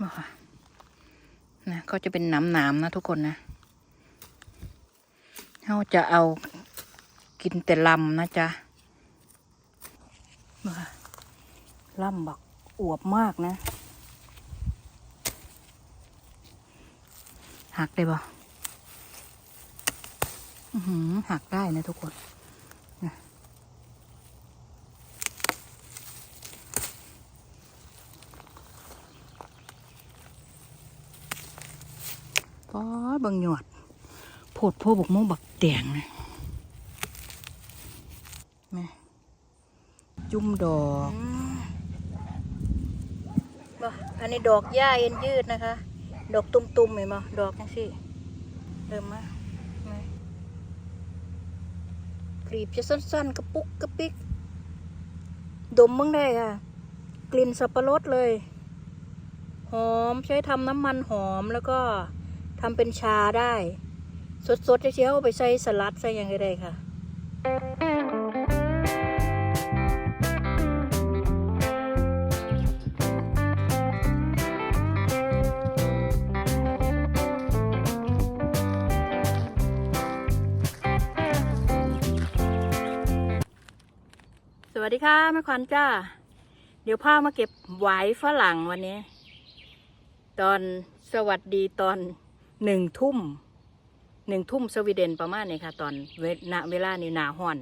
บ่ค่ะนะก็จะเป็นน้ำน้ำๆนะทุกคนนะเราจะเอากินแต่ลำนะจ๊ะบ่ค่ะลำบักอวบมากนะหักได้บ่อื้อหือหักได้นะทุกคนนะป๊อด เบังหยอดโพดโพบกโมบักแดงนะแม่จุ่มดอกบ่อันนี้ดอกหญ้าเย็นยืดนะคะ ดอกตุ่มๆเห็นบ่ดอกจังสิเริ่มมาแม่กลีบจะสั้นๆ กระปุกกระปิก ดมมึงได้ค่ะ กลิ่นสับปะรดเลย หอมใช้ทำน้ำมันหอมแล้วก็ ทำเป็นชาได้ สดๆเชียวไปใส่สลัดใส่ยังไงได้ค่ะสวัสดีค่ะแม่ขวัญจ้า เดี๋ยวพามาเก็บไหวายฝรั่งวันนี้ ตอนสวัสดีตอน หนึ่งทุ่มหนึ่งทุ่มสวีเดนประมาณนี้ค่ะ ตอนเวณเวลานี้หนาห้อน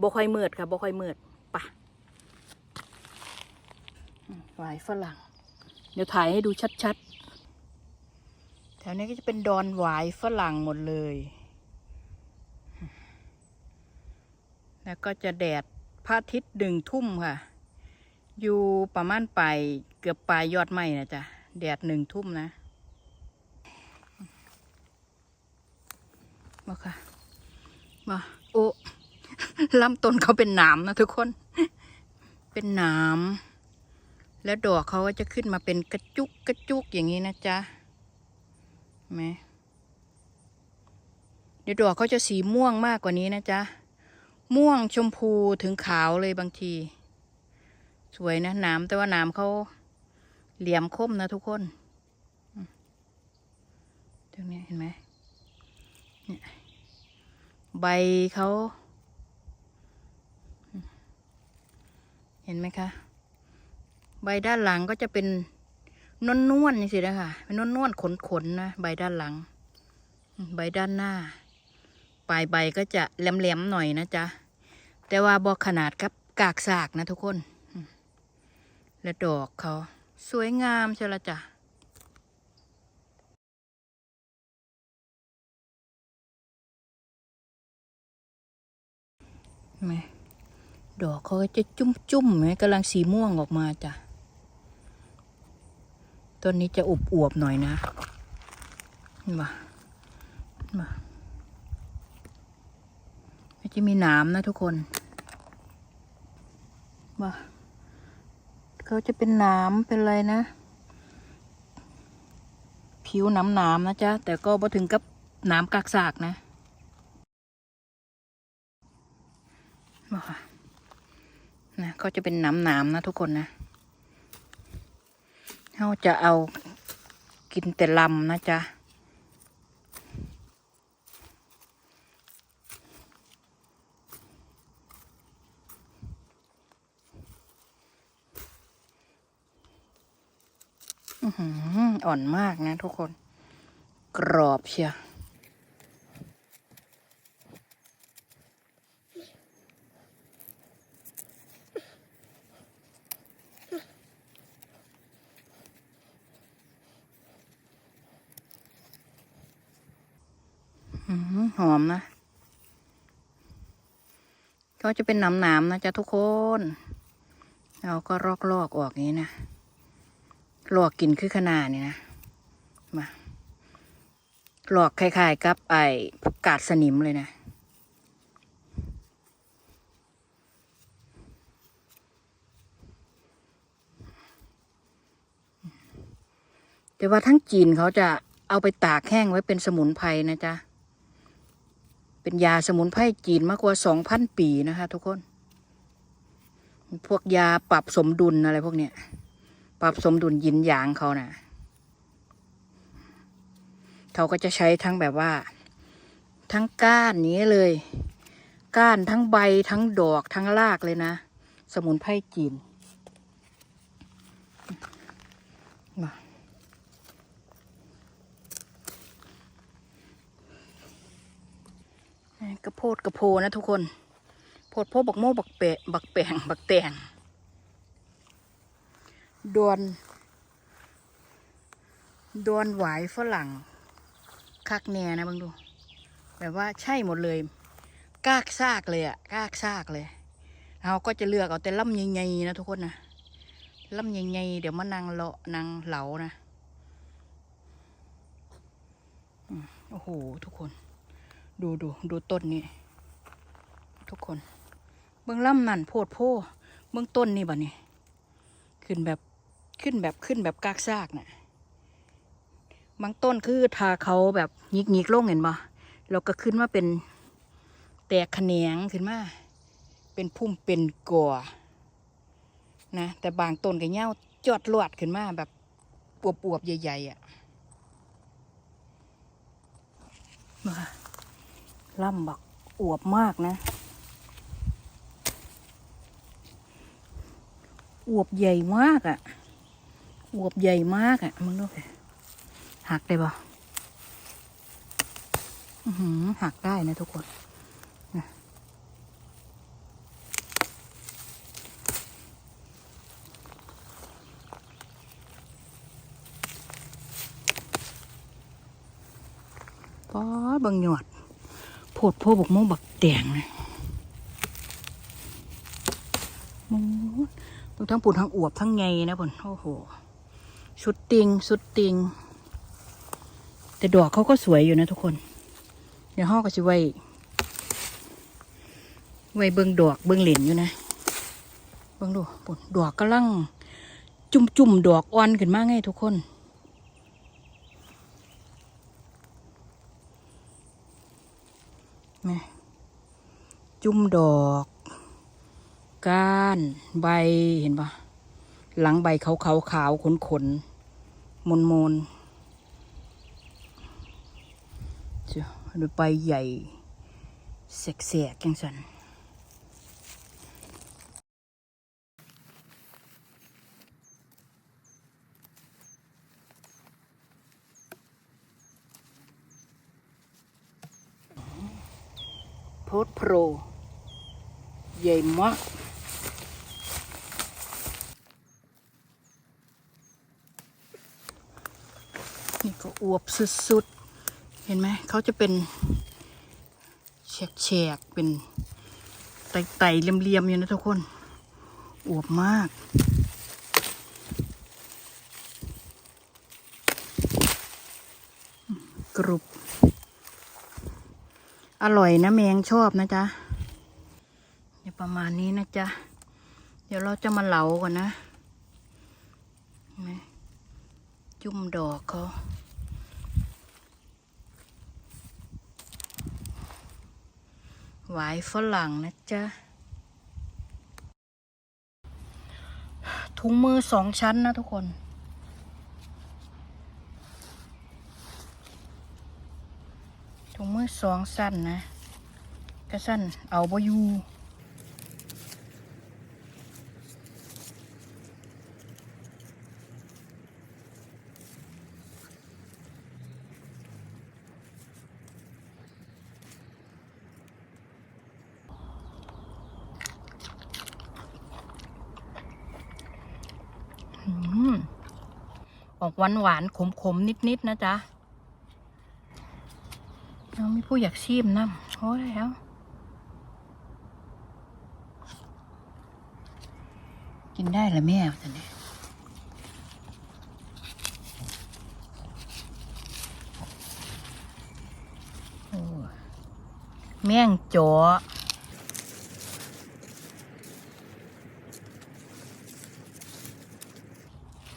บ่ค่อยมืดค่ะบ่ค่อยมืดปะอืมไหวายฝรั่ง เดี๋ยวถ่ายให้ดูชัดๆ แถวนี้ก็จะเป็นดอนหวายฝรั่งหมดเลย แล้วก็จะแดดพระอาทิตย์ดึงทุ่มค่ะ อยู่ประมาณปลายเกือบปลายยอดไม้นะจ๊ะ แดดหนึ่งทุ่มนะ มาค่ะมาโอ้ลำต้นเขาเป็นหนามนะทุกคน เป็นหนามแล้วดอกเขาก็จะขึ้นมาเป็นกระจุกกระจุกอย่างนี้นะจ๊ะไหมเดี๋ยวดอกเขาจะสีม่วงมากกว่านี้นะจ๊ะ ม่วงชมพูถึงขาวเลยบางที สวยนะหน้ำแต่ว่าหน้ำเขาเหลี่ยมคมนะทุกคน ตรงนี้เห็นไหมเนี่ย ใบเขา เห็นไหมคะ ใบด้านหลังก็จะเป็นนวลนวลนี่สินะคะเป็นนวลนวลขนขนนะใบด้านหลัง ใบด้านหน้า ปลายใบก็จะแหลมๆหลมหน่อยนะจ๊ะ แต่ว่าบอกขนาดกับกากสากนะทุกคน และดอกเขา สวยงามเชียวละจ้ะ ไหมดอกเขาก็จะจุ่มๆไหมกำลังสีม่วงออกมาจ้ะต้นนี้จะอวบๆหน่อยนะเห็นปะเห็นจะมีหนามนะทุกคนว่าเขาจะเป็นหนามเป็นอะไรนะ ผิวหนามหนามๆนะจ๊ะ แต่ก็บ่ถึงกับหนามกากสากนะ ว่าค่ะนะก็จะเป็นนามหนามๆนะทุกคนนะเราจะเอากินแต่ลำนะจ๊ะอ่อนมากนะทุกคน กรอบเชียว หือหอมนะก็จะเป็นหนามๆนะจ๊ะทุกคน เราก็ลอกๆออกอย่างนี้นะหลอกกินคือขนาดนี่นะ มาหลอกคล้ายๆกับไอ้กาดสนิมเลยนะแต่ว่าทั้งจีนเขาจะเอาไปตากแห้งไว้เป็นสมุนไพรนะจ๊ะ เป็นยาสมุนไพรจีนมากกว่าสองพันปีนะคะ ทุกคน พวกยาปรับสมดุลอะไรพวกเนี้ย ปรับสมดุลยินหยางเขานะ่ะเขาก็จะใช้ทั้งแบบว่า ทั้งก้านนี้เลย ก้านทั้งใบทั้งดอกทั้งรากเลยนะ สมุนไพรจีนมานี่ กระโพดกระโพนะทุกคน โพดโพบักโมบักเปะบักแปงบักแตงดวนดวนหวายฝรั่ง คักแน่นะเบังดู แบบว่าใช่หมดเลย กากซากเลยอะกากซากเลย เราก็จะเลือกเอาแต่ล่ำใหญ่ๆนะทุกคนนะล่ำใหญ่ๆเดี๋ยวมานางเลาะนางเหลานะอืมโอ้โห ทุกคน ดูดูดูต้นนี้ ทุกคน เบื้องล่ำนั่นโพดโพเบื้องต้นนี่บ่นี่ขึ้นแบบขึ้นแบบขึ้นแบบกากซากน่ะบางต้นคือทาเขาแบบหยิกหยิกๆลงเห็นบ่แล้วก็ขึ้นมาเป็นแตกแขนงขึ้นมา เป็นพุ่มเป็นก่อนะ แต่บางต้นก็เง่าจอดลวดขึ้นมาแบบปวบๆใหญ่ๆอะ่ะมา ล่ำบักอวบมากนะ อวบใหญ่มากอะ่ะ อวบใหญ่มากอะ่ะ มึงดูสิหักได้ปะหือหักได้นะทุกคนนะป๊อดบังหยอด พดโพบกโมงบักแดงนะโอ้ยต้องทั้งปุ่นทั้งอวบทั้งไงนะผลโอ้โห ชุดติงชุดติง แต่ดอกเขาก็สวยอยู่นะทุกคน เดี๋ยวห้อก็จะไว้ ไว้เบิงดอกเบิงเหรียญอยู่นะ เบิงดูปุ่นดอกกำลัง จุ่มๆดอกอ่อนขึ้นมากไงทุกคน นะจุ่มดอก ก้าน ใบเห็นปะหลังใบขาวขาวขาวขนขนมนมนๆเจ้าดูใบใหญ่แสกๆจังสันโพดโพ ร ใหญ่มากนี่ก็อวบสุดๆ เห็นไหม เขาจะเป็นแฉกๆ เป็นไต่ๆเรียมๆ อยู่นะทุกคน อวบมากกรุบ อร่อยนะแมงชอบนะจ๊ะเดี๋ยวประมาณนี้นะจ๊ะ เดี๋ยวเราจะมาเหลาก่อนนะไหมจุ่มดอกเขาหวายฝรั่งนะจ๊ะ ถุงมือสองชั้นนะทุกคน ถุง มือสองสั้นนะก็สั้นเอาบอยู่อืมอกหวานหวานขมขมนิดๆนะจ๊ะ ผู้อยากชิมน้ำโอ้ยแล้วกินได้ละแม่ตอนนี้โอ้แม่งจ๋อ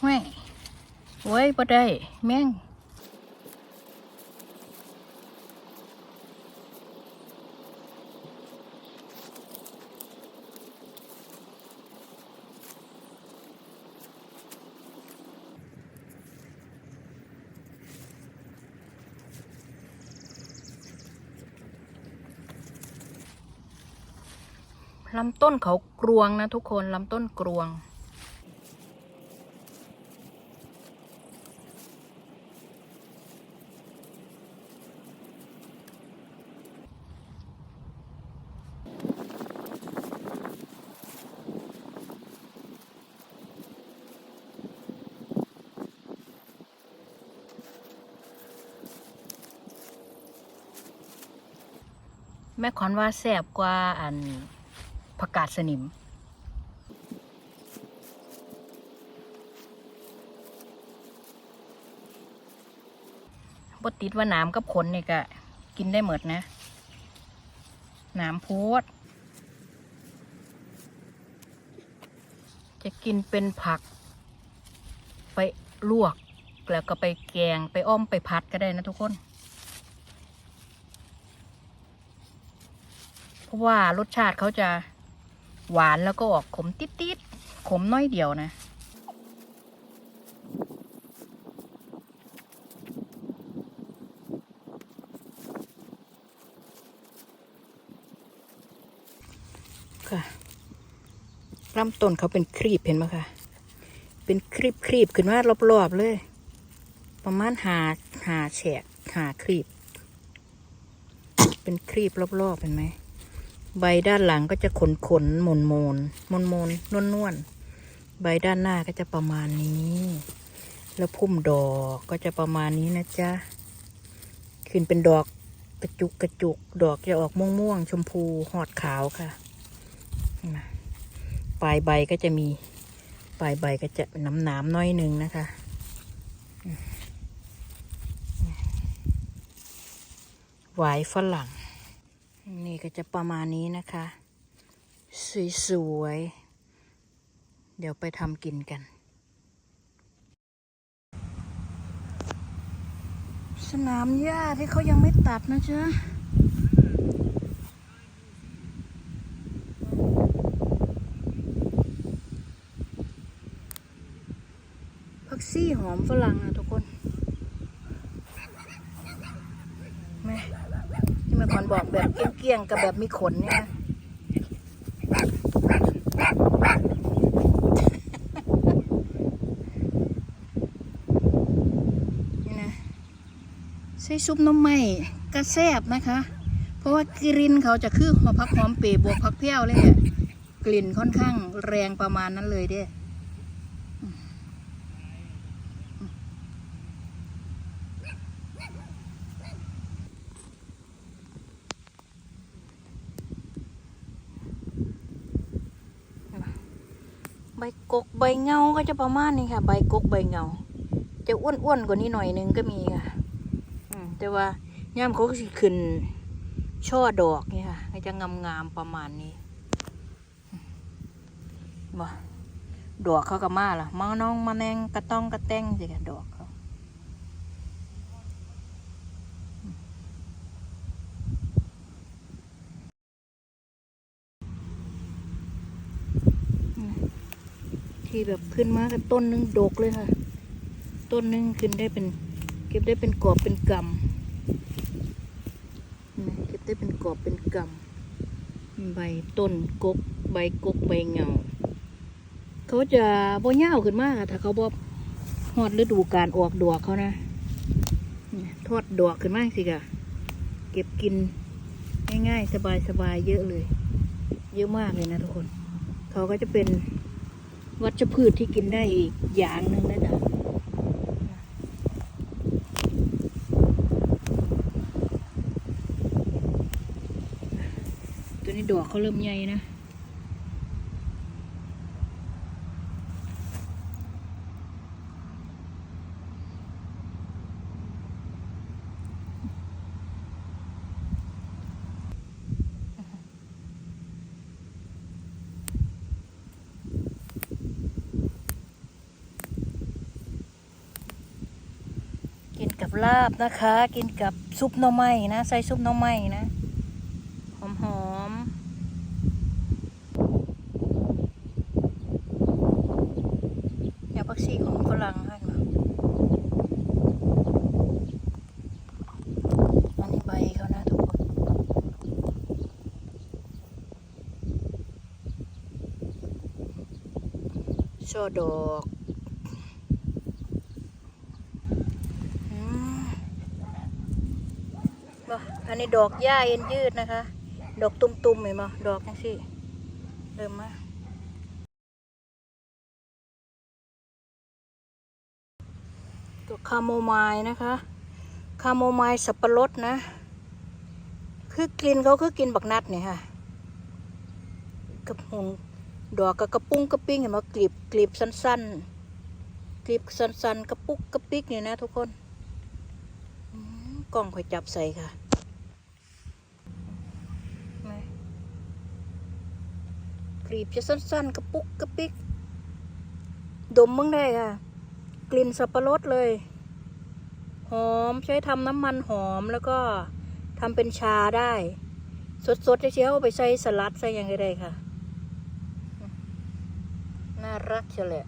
เว้ยโอ้ยบ่ได้ แม่ง ลำต้นเขากรวงนะทุกคนลำต้นกรวง แม่ขอนว่าแสบกว่าอัน ผักกาดสนิมบติดว่าน้ำกับขนเนี่ยก็กินได้หมดนะ น้ำโพดจะกินเป็นผัก ไปลวก แล้วก็ไปแกงไปอ้อมไปพัดก็ได้นะทุกคน เพราะว่ารสชาติเขาจะ หวานแล้วก็ออกขมติดๆขมน้อยเดียวนะค่ะลำต้นเขาเป็นครีบเห็นไหมคะเป็นครีบครีบขึ้นมารอบๆเลย ประมาณหาหาแฉกหาครีบ เป็นครีบรอบๆเห็นไหม ใบด้านหลังก็จะขนขนๆมนมนมนมนนวลนวลๆใบด้านหน้าก็จะประมาณนี้ แล้วพุ่มดอกก็จะประมาณนี้นะจ๊ะ ขึ้นเป็นดอกกระจุกกระจุก ดอกจะออกม่วงม่วงๆชมพูหอดขาวค่ะ ปลายใบก็จะมี ปลายใบก็จะน้ำหนามๆน้อยหนึ่งนะคะหวายฝรั่ง นี่ก็จะประมาณนี้นะคะ สวยๆ เดี๋ยวไปทำกินกันสนามหญ้าที่เขายังไม่ตัดนะจ๊ะผักซี่หอมฝรั่งนะทุกคนแม่ที่แม่ขอนบอกแบบ เกี้ยงกับแบบมีขนเนี่ยนะนี่นะใส่ซุปน้ำไหม้กระแซบนะคะ เพราะว่ากลิ่นเขาจะคือหอมพักหอมเปรย์บวกพักเพี้ยวเลยอะกลิ่นค่อนข้างแรงประมาณนั้นเลยเด้ ใบกกใบเงาก็จะประมาณนี้ค่ะ ใบกกใบเงา จะอ้วนๆกว่านี้หน่อยนึงก็มีค่ะแต่ว่าย่ามเขาก็สิขึ้น ช่อดอกนี่ค่ะก็จะงามๆประมาณนี้บ่ดอกเขาก็มาล่ะมาน้องมาแนงกระต้องกระแตงสิค่ะดอกเขาอืมที่ แบบขึ้นมากับต้นหนึงดกเลยค่ะ ต้นหนึงขึ้นได้เป็น เก็บได้เป็นกอบเป็นกำนะเก็บได้เป็นกอบเป็นกำใบต้นกก ใบกกใบเงา เขาจะบ่เง่าวขึ้นมากถ้าเขาบ่ฮอดฤดูการออกดอกเขานะทอดดอกขึ้นมากสิกะเก็บกินง่ายๆ สบายๆ เยอะเลย เยอะมากเลยนะทุกคน เขาก็จะเป็น วัชพืชที่กินได้อีกอย่างหนึ่งนะจ๊ะตัวนี้ดอกเขาเริ่มใหญ่นะ ลาบนะคะ กินกับซุปหน่อไม้นะ ใส่ซุปหน่อไม้นะหอมหอมยาพักชีของฝรั่งให้มาอันนี้ใบเขานะทุกคนช่อดอก อันนี้ดอกหญ้าเอ็นยืดนะคะ ดอกตุ่มๆเห็นบ่ดอกจังสิเริ่มมาตัวคาโมไมล์นะคะคาโมไมล์สับปะรดนะ คือกลิ่นเขาคือกลิ่นบักนัดเนี่ยค่ะกับหงดอกกับกระปุ้งกระปิ้งเห็นไหมกลีบกลีบสั้นๆกลีบสั้นๆกระปุกกระปิกเนี่ยนะทุกคนกล้องคอยจับใส่ค่ะไหน กลีบจะสั้นๆ กระปุกกระปิก ดมมึงได้ค่ะ กลิ่นสับปะรดเลย หอมใช้ทำน้ำมันหอมแล้วก็ทำเป็นชาได้ สดๆเชียวไปใส่สลัดใส่ยังไงได้ค่ะ น่ารักเชียและ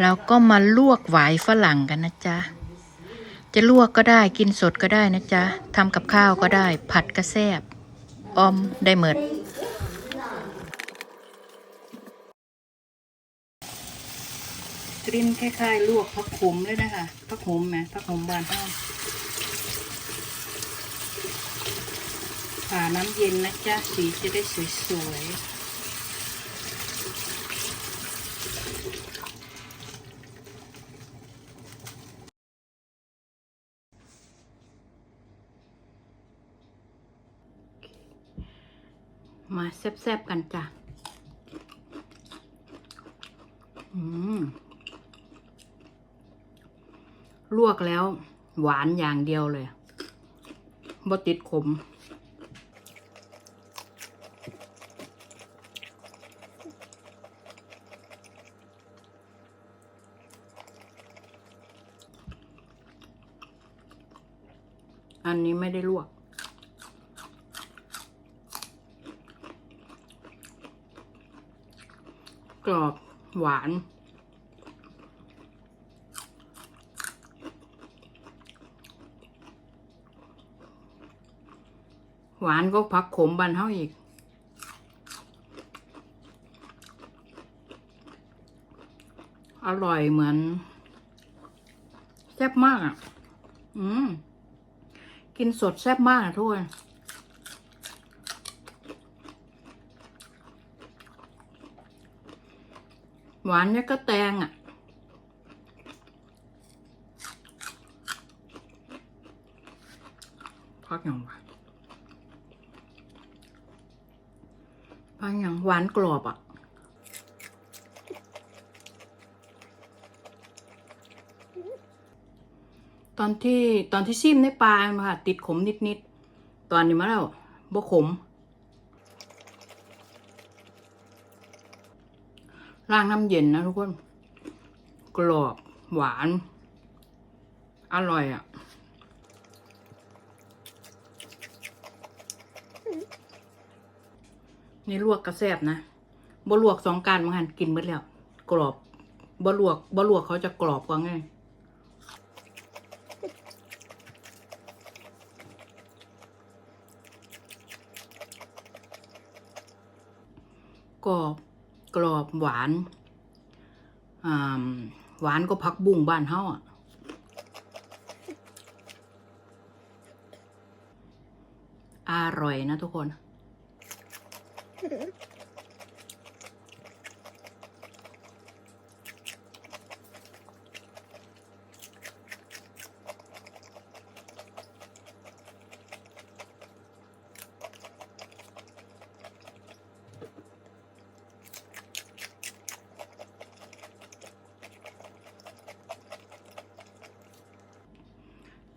เราก็มาลวกหวายฝรั่งกันนะจ๊ะ จะลวกก็ได้กินสดก็ได้นะจ๊ะทำกับข้าวก็ได้ ผัดกระแซบออมได้เหมือนกลิ่นคล้ายๆ ลวกผักขมเลยนะคะผักขมไหมผักขมบานห้องผ่าน้ำเย็นนะจ๊ะสีจะได้สวยๆ แซ่บๆกันจ้ะ อืม ลวกแล้ว หวานอย่างเดียวเลยบ่ติดขม อันนี้ไม่ได้ลวกกรอบ หวาน หวานก็ผักขมบันเท่าอีก อร่อยเหมือนแซ่บมากอะ อืม กินสดแซ่บมากนะทุกคน หวานเนี่ยก็แตงอะ พักอย่างหวานพักอย่างหวานกรอบอะตอนที่ตอนที่ซิมในปลามาค่ะ ติดขมนิดๆ ตอนนี้มาแล้วบ่ขม ล้างน้ำเย็นนะทุกคน กรอบ หวาน อร่อยอะ นี่ลวกกระแซบนะบ่ลวกสองการมาหันกินหมดแล้ว กรอบบ่ลวกบ่ลวกเขาจะกรอบกว่าไงกรอบ กรอบหวานอ่าหวานก็พักบุ้งบ้านเฮาอะอร่อยนะทุกคน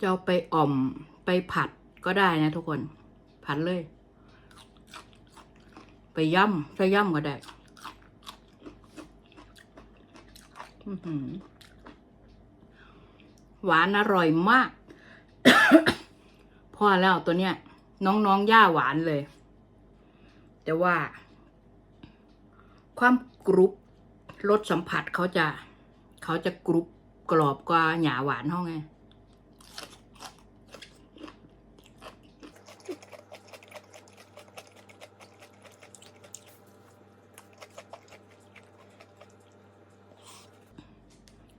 จะเอาไปอ่อมไปผัดก็ได้นะทุกคน ผัดเลย ไปย่ำใส่ย่ำก็ได้หวานอร่อยมาก พอแล้วตัวเนี้ย น้องๆ ย่าหวานเลย แต่ว่า ความกรุบรสสัมผัสเขาจะ เขาจะกรุบกรอบกว่าหยาหวานเท่าไง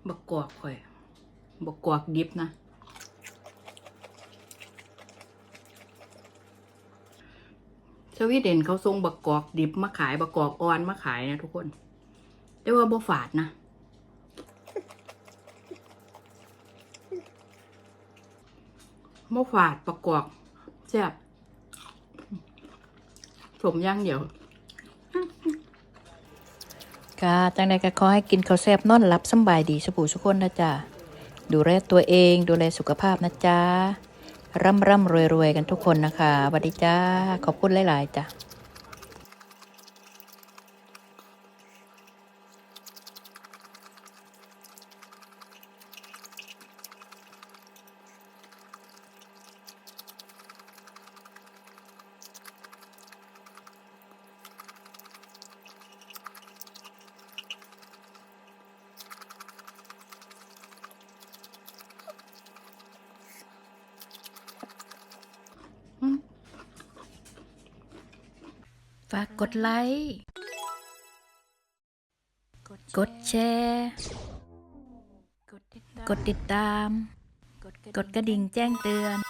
บั กอกข่อยบกกอกดิบนะ สวีเดนเขาส่งบักกอกดิบมาขายบักกอกอ่อนมาขายนะทุกคน แต่ว่าบ่ฝาดนะ บ่ฝาดบักกอกแซ่บสมย่างเดียว ค่ะจังใดก็ขอให้กินข้าวแซ่บนอนหลับสบายดีสุูสุกคนนะจ๊ะดูแลตัวเองดูแลสุขภาพนะจ๊ะร่ำร่ำรวยรวยกันทุกคนนะคะสวัสดีจ้าขอบคุณหลาย ๆจ้ะากกดไลค์ กดแชร์ กดติดตาม กดกระดิ่งแจ้งเตือน